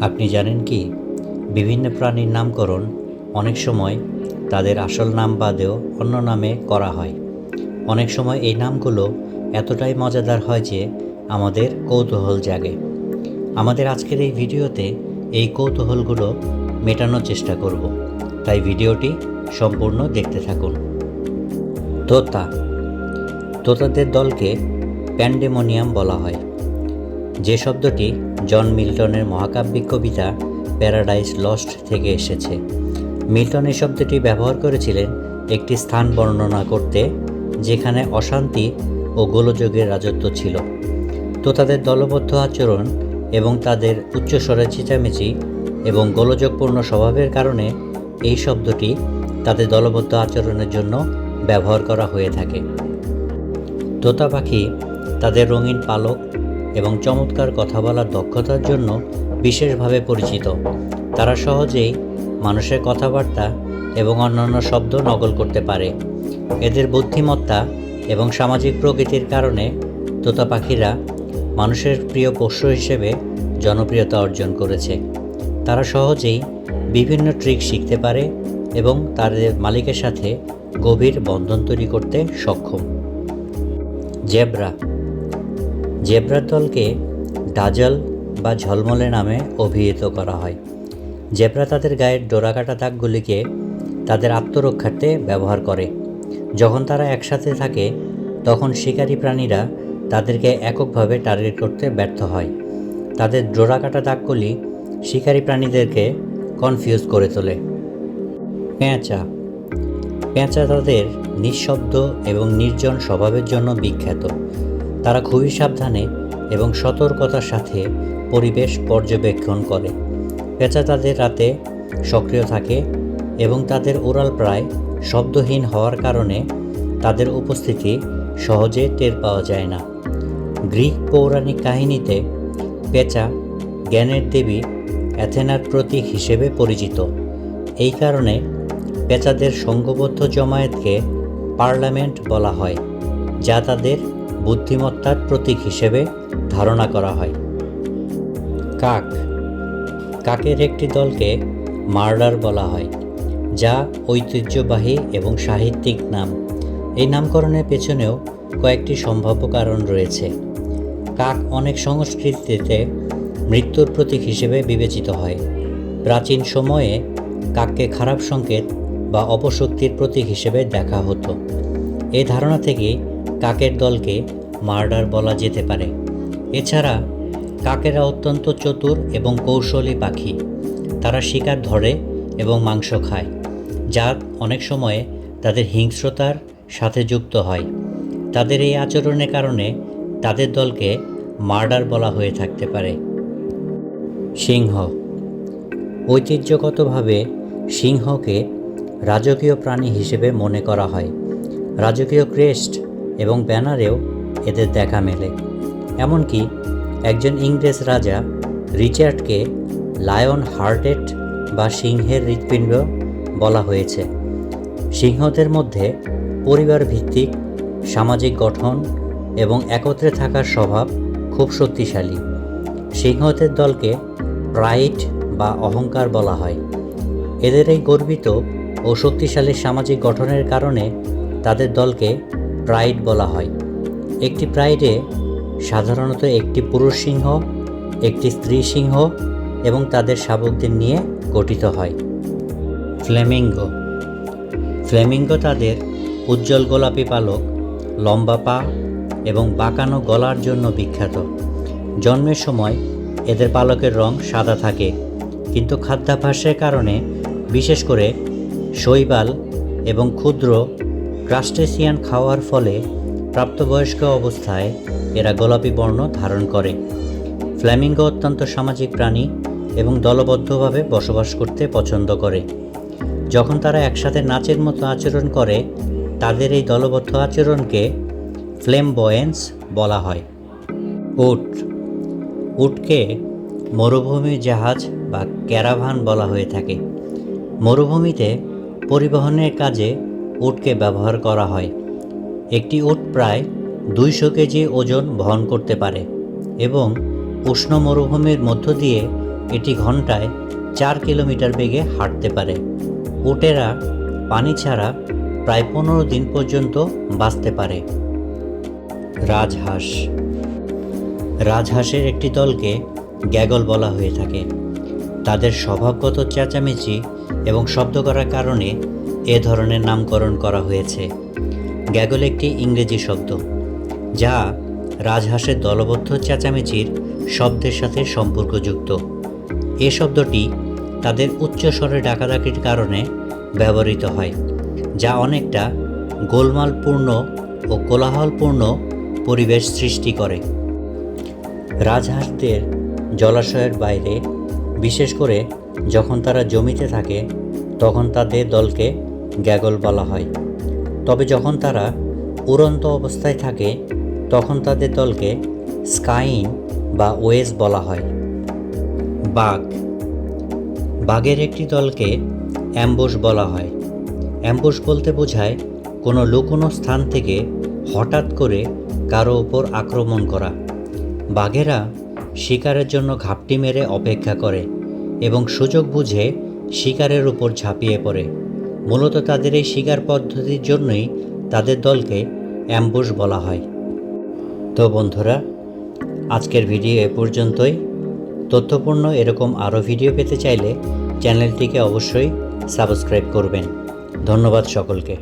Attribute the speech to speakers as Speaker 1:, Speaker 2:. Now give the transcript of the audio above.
Speaker 1: আপনি জানেন কি? বিভিন্ন প্রাণীর নামকরণ অনেক সময় তাদের আসল নাম বাদেও অন্য নামে করা হয়। অনেক সময় এই নামগুলো এতটাই মজাদার হয় যে আমাদের কৌতূহল জাগে। আমাদের আজকের এই ভিডিওতে এই কৌতূহলগুলো মেটানোর চেষ্টা করব। তাই ভিডিওটি সম্পূর্ণ দেখতে থাকুন। তোতা। তোতাদের দলকে প্যান্ডেমোনিয়াম বলা হয়। যে শব্দটি জন মিল্টনের মহাকাব্যিক কবিতা প্যারাডাইস লস্ট থেকে এসেছে। মিল্টন এই শব্দটি ব্যবহার করেছিলেন একটি স্থান বর্ণনা করতে, যেখানে অশান্তি ও গোলযোগের রাজত্ব ছিল। তো তাদের দলবদ্ধ আচরণ এবং তাদের উচ্চস্বরে চেঁচামেচি এবং গোলযোগপূর্ণ স্বভাবের কারণে এই শব্দটি তাদের দলবদ্ধ আচরণের জন্য ব্যবহার করা হয়ে থাকে। তোতা পাখি তাদের রঙিন পালক এবং চমৎকার কথা বলার দক্ষতার জন্য বিশেষভাবে পরিচিত। তারা সহজেই মানুষের কথাবার্তা এবং অন্যান্য শব্দ নকল করতে পারে। এদের বুদ্ধিমত্তা এবং সামাজিক প্রকৃতির কারণে তোতা পাখিরা মানুষের প্রিয় পোষ্য হিসেবে জনপ্রিয়তা অর্জন করেছে। তারা সহজেই বিভিন্ন ট্রিক শিখতে পারে এবং তাদের মালিকের সাথে গভীর বন্ধন তৈরি করতে সক্ষম। জেব্রা জেব্রার দলকে ডাজল বা ঝলমলে নামে অভিহিত করা হয়। জেব্রা তাদের গায়ের ডোরাকাটা দাগগুলিকে তাদের আত্মরক্ষার্থে ব্যবহার করে। যখন তারা একসাথে থাকে, তখন শিকারী প্রাণীরা তাদেরকে এককভাবে টার্গেট করতে ব্যর্থ হয়। তাদের ডোরাকাটা দাগগুলি শিকারী প্রাণীদেরকে কনফিউজ করে তোলে। পেঁচা। পেঁচা তাদের নিঃশব্দ এবং নির্জন স্বভাবের জন্য বিখ্যাত। তারা খুবই সাবধানে এবং সতর্কতার সাথে পরিবেশ পর্যবেক্ষণ করে। পেঁচা তাদের রাতে সক্রিয় থাকে এবং তাদের ওরাল প্রায় শব্দহীন হওয়ার কারণে তাদের উপস্থিতি সহজে টের পাওয়া যায় না। গ্রিক পৌরাণিক কাহিনীতে পেঁচা জ্ঞানের দেবী অ্যাথেনার প্রতীক হিসেবে পরিচিত। এই কারণে পেঁচাদের সংঘবদ্ধ জমায়েতকে পার্লামেন্ট বলা হয়, যা তাদের বুদ্ধিমত্তার প্রতীক হিসেবে ধারণা করা হয়। কাক। কাকের একটি দলকে মার্ডার বলা হয়, যা ঐতিহ্যবাহী এবং সাহিত্যিক নাম। এই নামকরণের পেছনেও কয়েকটি সম্ভাব্য কারণ রয়েছে। কাক অনেক সংস্কৃতিতে মৃত্যুর প্রতীক হিসেবে বিবেচিত হয়। প্রাচীন সময়ে কাককে খারাপ সংকেত বা অপশক্তির প্রতীক হিসেবে দেখা হতো। এই ধারণা থেকে কাকের দলকে মার্ডার বলা যেতে পারে। এছাড়া, কাকেরা অত্যন্ত চতুর এবং কৌশলী পাখি। তারা শিকার ধরে এবং মাংস খায়, যা অনেক সময়ে তাদের হিংস্রতার সাথে যুক্ত হয়। তাদের এই আচরণের কারণে তাদের দলকে মার্ডার বলা হয়ে থাকতে পারে। সিংহ। ঐতিহ্যগতভাবে সিংহকে রাজকীয় প্রাণী হিসেবে মনে করা হয়। রাজকীয় ক্রেস্ট এবং ব্যানারেও এদের দেখা মেলে। এমনকি একজন ইংরেজ রাজা রিচার্ডকে লায়ন হার্টেড বা সিংহের হৃৎপিণ্ড বলা হয়েছে। সিংহদের মধ্যে পরিবার ভিত্তিক সামাজিক গঠন এবং একত্রে থাকার স্বভাব খুব শক্তিশালী। সিংহদের দলকে প্রাইড বা অহংকার বলা হয়। এদের এই গর্বিত ও শক্তিশালী সামাজিক গঠনের কারণে তাদের দলকে প্রাইড বলা হয়। একটি প্রাইডে সাধারণত একটি পুরুষ সিংহ, একটি স্ত্রী সিংহ এবং তাদের শাবকদের নিয়ে গঠিত হয়। ফ্লেমিঙ্গো। ফ্লেমিঙ্গো তাদের উজ্জ্বল গোলাপি পালক, লম্বা পা এবং বাঁকানো গলার জন্য বিখ্যাত। জন্মের সময় এদের পালকের রং সাদা থাকে, কিন্তু খাদ্যাভ্যাসের কারণে বিশেষ করে শৈবাল এবং ক্ষুদ্র ক্রাস্টেসিয়ান খাওয়ার ফলে প্রাপ্তবয়স্ক অবস্থায় এরা গোলাপি বর্ণ ধারণ করে। ফ্ল্যামিঙ্গো অত্যন্ত সামাজিক প্রাণী এবং দলবদ্ধভাবে বসবাস করতে পছন্দ করে। যখন তারা একসাথে নাচের মতো আচরণ করে, তাদের এই দলবদ্ধ আচরণকে ফ্লেমবয়েন্স বলা হয়। উট। উটকে মরুভূমি জাহাজ বা ক্যারাভান বলা হয়ে থাকে। মরুভূমিতে পরিবহনের কাজে উটকে ব্যবহার করা হয়। একটি উট প্রায় দুইশো কেজি ওজন বহন করতে পারে এবং উষ্ণ মরুভূমির মধ্য দিয়ে এটি ঘন্টায় চার কিলোমিটার বেগে হাঁটতে পারে। উটেরা পানি ছাড়া প্রায় পনেরো দিন পর্যন্ত বাঁচতে পারে। রাজহাঁস। রাজহাঁসের একটি দলকে গ্যাগল বলা হয়ে থাকে। তাদের স্বভাবগত চেঁচামেচি এবং শব্দ করার কারণে এ ধরনের নামকরণ করা হয়েছে। গ্যাগল একটি ইংরেজি শব্দ, যা রাজহাঁসের দলবদ্ধ চেঁচামেচির শব্দের সাথে সম্পর্কযুক্ত। এ শব্দটি তাদের উচ্চ স্বরে ডাকাডাকির কারণে ব্যবহৃত হয়, যা অনেকটা গোলমালপূর্ণ ও কোলাহলপূর্ণ পরিবেশ সৃষ্টি করে। রাজহাঁসদের জলাশয়ের বাইরে, বিশেষ করে যখন তারা জমিতে থাকে, তখন তাদের দলকে গ্যাগল বলা হয়। তবে যখন তারা উড়ন্ত অবস্থায় থাকে, তখন তাদের দলকে স্কাইন বা ওয়েস বলা হয়। বাঘ। বাঘের একটি দলকে অ্যাম্বুশ বলা হয়। অ্যাম্বুশ বলতে বোঝায় কোনো লুকোনো স্থান থেকে হঠাৎ করে কারও ওপর আক্রমণ করা। বাঘেরা শিকারের জন্য ঘাপটি মেরে অপেক্ষা করে এবং সুযোগ বুঝে শিকারের উপর ঝাঁপিয়ে পড়ে। মূলত তাদের এই শিকার পদ্ধতির জন্যই তাদের দলকে অ্যাম্বুশ বলা হয়। তো বন্ধুরা, আজকের ভিডিও এ পর্যন্তই। তথ্যপূর্ণ এরকম আরও ভিডিও পেতে চাইলে চ্যানেলটিকে অবশ্যই সাবস্ক্রাইব করবেন। ধন্যবাদ সকলকে।